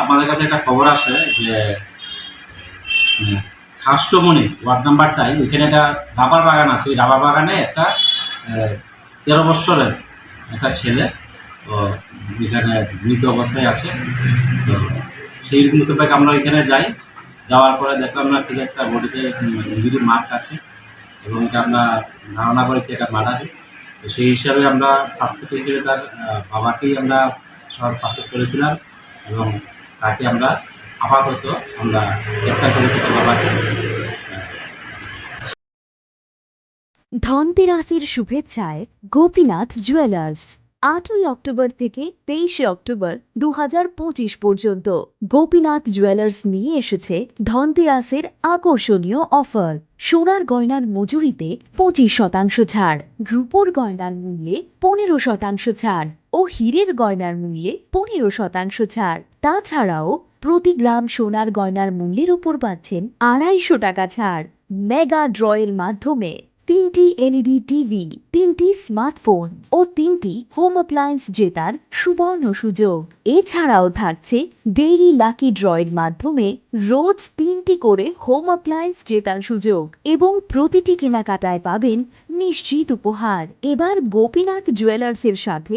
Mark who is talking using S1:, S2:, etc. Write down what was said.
S1: আমাদের কাছে একটা খবর আসে যে উম, খাষ্টমণি ওয়ার্ড নাম্বার চাই ওইখানে একটা রাবার বাগান আছে। ওই রাবার বাগানে একটা তেরো বৎসরের একটা ছেলে তো এখানে মৃত অবস্থায় আছে। তো সেই মোতাবেক আমরা ওইখানে যাই। যাওয়ার পরে দেখলাম না ঠিক একটা বডিতে ইঞ্জুরি মার্ক আছে এবং এটা আমরা ধারণা করেছি এটা মার্ডারে তো সেই হিসাবে আমরা সাসপেক্ট হিসেবে তার বাবাকেই আমরা সাসপেক্ট করেছিলাম। এবং তাকে আমরা আপাতত আমরা গ্রেপ্তার করেছি তার বাবাকে
S2: ধনতেরাসের শুভেচ্ছায় গোপীনাথ জুয়েলার্স, আটই অক্টোবর থেকে তেইশে অক্টোবর দু পঁচিশ পর্যন্ত। গোপীনাথ জুয়েলার্স নিয়ে এসেছে ধনতেরাসের আকর্ষণীয় অফার। সোনার গয়নার মজুরিতে পঁচিশ শতাংশ ছাড়, রূপোর গয়নার মূল্যে পনেরো শতাংশ ছাড়। ও হীরের গয়নার মূল্যে পনেরো শতাংশ ছাড়। তাছাড়াও প্রতি গ্রাম সোনার গয়নার মূল্যের উপর পাচ্ছেন আড়াইশো টাকা ছাড়। মেগা ড্রয়ের মাধ্যমে তিনটি এলইডি টিভি, তিনটি স্মার্টফোন ও তিনটি হোম অ্যাপ্লায়েন্স জেতার সুবর্ণ সুযোগ। এছাড়াও থাকছে ডেইলি লাকি ড্রয়ের মাধ্যমে রোজ তিনটি করে হোম অ্যাপ্লায়েন্স জেতার সুযোগ এবং প্রতিটি কেনাকাটায় পাবেন নিশ্চিত উপহার। এবার গোপীনাথ জুয়েলার্সের সাথে